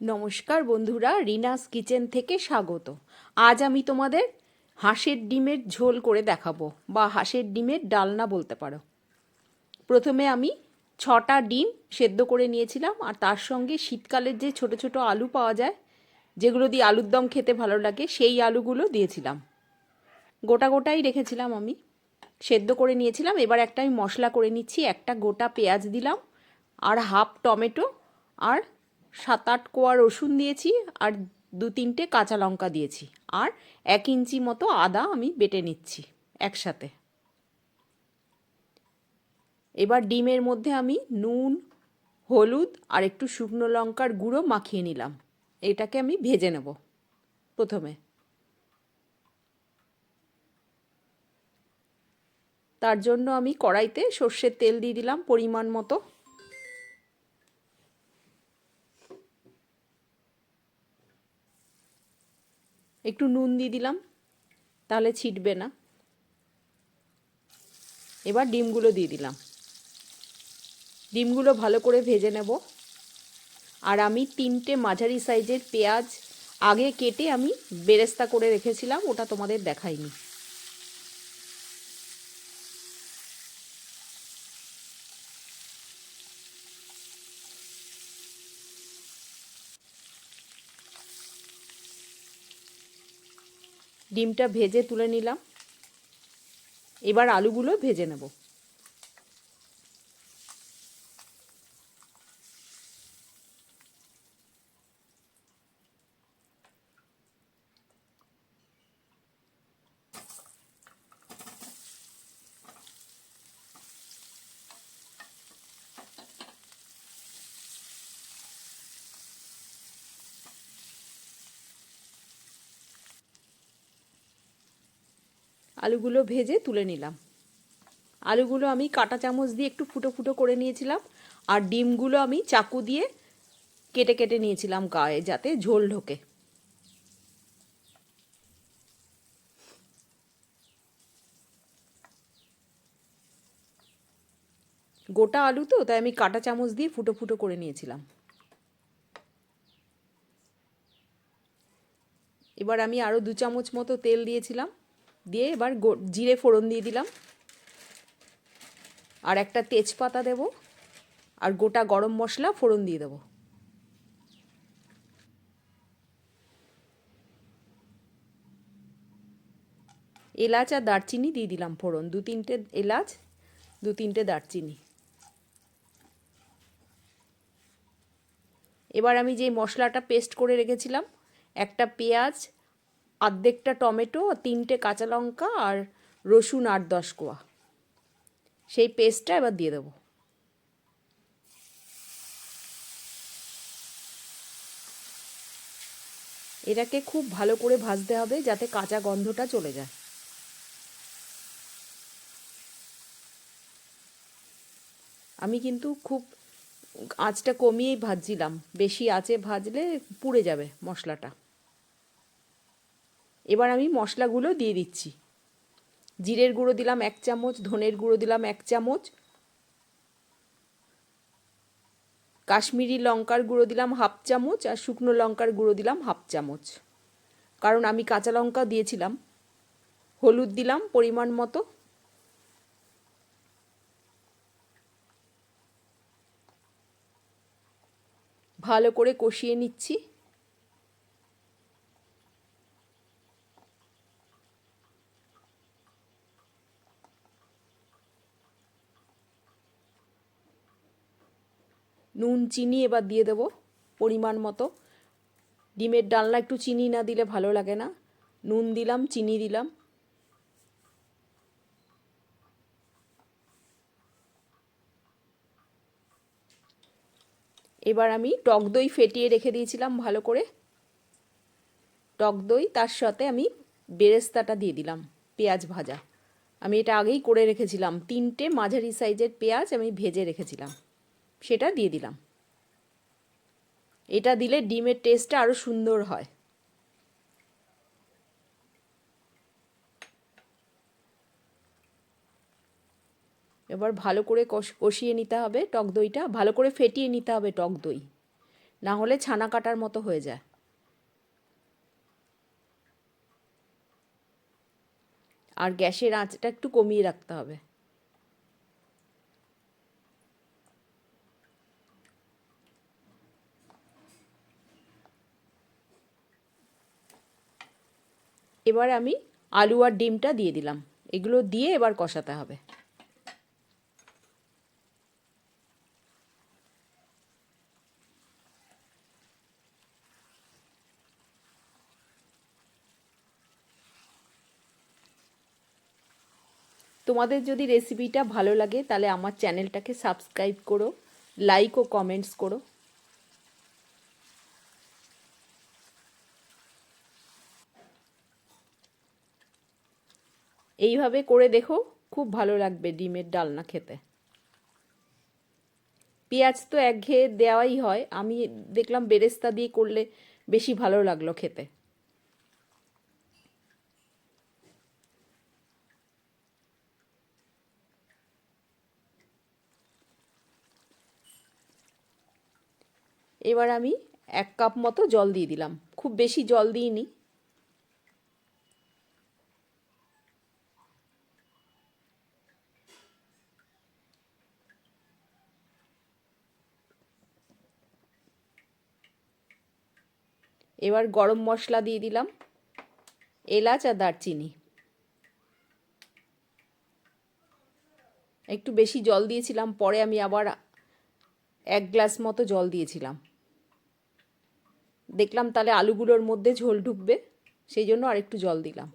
নমস্কার বন্ধুরা, রিনাস কিচেন থেকে স্বাগত। আজ আমি তোমাদের হাঁসের ডিমের ঝোল করে দেখাবো, বা হাঁসের ডিমের ডালনা বলতে পারো। প্রথমে আমি ছটা ডিম সেদ্ধ করে নিয়েছিলাম, আর তার সঙ্গে শীতকালের যে ছোট ছোট আলু পাওয়া যায়, যেগুলো দিয়ে আলুর দম খেতে ভালো লাগে, সেই আলুগুলো দিয়েছিলাম। গোটা গোটাই রেখেছিলাম আমি, সেদ্ধ করে নিয়েছিলাম। এবার একটা আমি মশলা করে নিচ্ছি, একটা গোটা পেঁয়াজ দিলাম, আর হাফ টমেটো, আর সাত আট কোয়া রসুন দিয়েছি আর দু তিনটে কাঁচা লঙ্কা দিয়েছি। আর এক ইঞ্চি মতো আদা আমি বেটে নিচ্ছি একসাথে। এবার ডিমের মধ্যে আমি নুন, হলুদ আর একটু শুকনো লঙ্কার গুঁড়ো মাখিয়ে নিলাম। এটাকে আমি ভেজে নেব প্রথমে। তার জন্য আমি কড়াইতে সর্ষের তেল দিয়ে দিলাম পরিমাণ মতো। একটু নুন দিয়ে দিলাম, তাহলে ছিটবে না। এবার ডিমগুলো দিয়ে দিলাম। ডিমগুলো ভালো করে ভেজে নেব। আর আমি তিনটে মাঝারি সাইজের পেঁয়াজ আগে কেটে আমি বেরেস্তা করে রেখেছিলাম, ওটা তোমাদের দেখাইনি। ডিমটা ভেজে তুলে নিলাম। এবার আলুগুলো ভেজে নেব। আলুগুলো ভেজে তুলে নিলাম। আলুগুলো আমি কাটা চামচ দিয়ে একটু ফুটো ফুটো করে নিয়েছিলাম আর ডিমগুলো আমি চাকু দিয়ে কেটে কেটে নিয়েছিলাম গায়ে যাতে ঝোল ঢোকে। গোটা আলু তো, তাই আমি কাটা চামচ দিয়ে ফুটো ফুটো করে নিয়েছিলাম। এবার আমি আরও দু চামচ মতো তেল দিয়েছিলাম। দিয়ে এবার জিরে ফোড়ন দিয়ে দিলাম। আর একটা তেজপাতা দেব, আর গোটা গরম মশলা ফোড়ন দিয়ে দেবো। এলাচ আর দারচিনি দিয়ে দিলাম ফোড়ন। দু তিনটে এলাচ, দু তিনটে দারচিনি। এবার আমি যে মশলাটা পেস্ট করে রেখেছিলাম, একটা পেঁয়াজ অর্ধেকটা টমেটো, তিনটে কাঁচা লঙ্কা আর রসুন আট দশ কোয়া। সেই পেস্টটা এবার দিয়ে দেবো। এটাকে খুব ভালো করে ভাজতে হবে যাতে কাঁচা গন্ধটা চলে যায়। আমি কিন্তু খুব আঁচটা কমিয়েই ভাজছিলাম। বেশি আঁচে ভাজলে পুড়ে যাবে মশলাটা। এবার আমি মশলাগুলো দিয়ে দিচ্ছি। জিরের গুঁড়ো দিলাম এক চামচ, ধনের গুঁড়ো দিলাম এক চামচ, কাশ্মীরি লঙ্কার গুঁড়ো দিলাম হাফ চামচ আর শুকনো লঙ্কার গুঁড়ো দিলাম হাফ চামচ। কারণ আমি কাঁচা লঙ্কা দিয়েছিলাম। হলুদ দিলাম পরিমাণ মতো। ভালো করে কষিয়ে নিচ্ছি। নুন, চিনি এবার দিয়ে দেবো পরিমাণ মতো। ডিমের ডালনা একটু চিনি না দিলে ভালো লাগে না। নুন দিলাম, চিনি দিলাম। এবার আমি টক দই ফেটিয়ে রেখে দিয়েছিলাম ভালো করে। টক দই, তার সাথে আমি বেরেস্তাটা দিয়ে দিলাম, পেঁয়াজ ভাজা। আমি এটা আগেই করে রেখেছিলাম। তিনটে মাঝারি সাইজের পেঁয়াজ আমি ভেজে রেখেছিলাম। সেটা দিয়ে দিলাম। এটা দিলে ডিমের টেস্টটা আরও সুন্দর হয়। এবার ভালো করে কষিয়ে নিতে হবে টক দইটা, ভালো করে ফেটিয়ে নিতে হবে টক দই। না হলে ছানা কাটার মতো হয়ে যায়। আর গ্যাসের আঁচটা একটু কমিয়ে রাখতে হবে। এবার আমি আলু আর ডিমটা দিয়ে দিলাম। এগুলো দিয়ে এবার কষাতে হবে। তোমাদের যদি রেসিপিটা ভালো লাগে, তাহলে আমার চ্যানেলটাকে সাবস্ক্রাইব করো লাইক ও কমেন্টস করো। এইভাবে করে দেখো, খুব ভালো লাগবে ডিমের ডালনা খেতে। পেঁয়াজ তো একঘেয়ে দেওয়াই হয়। আমি দেখলাম বেরেস্তা দিয়ে করলে বেশি ভালো লাগল খেতে। এবার আমি এক কাপ মতো জল দিয়ে দিলাম। খুব বেশি জল দিইনি। এবার গরম মশলা দিয়ে দিলাম, এলাচ আর দারচিনি। একটু বেশি জল দিয়েছিলাম, পরে আমি আবার এক গ্লাস মতো জল দিয়েছিলাম। দেখলাম তাহলে আলুগুলোর মধ্যে ঝোল ঢুকবে, সেই জন্য আর একটু জল দিলাম।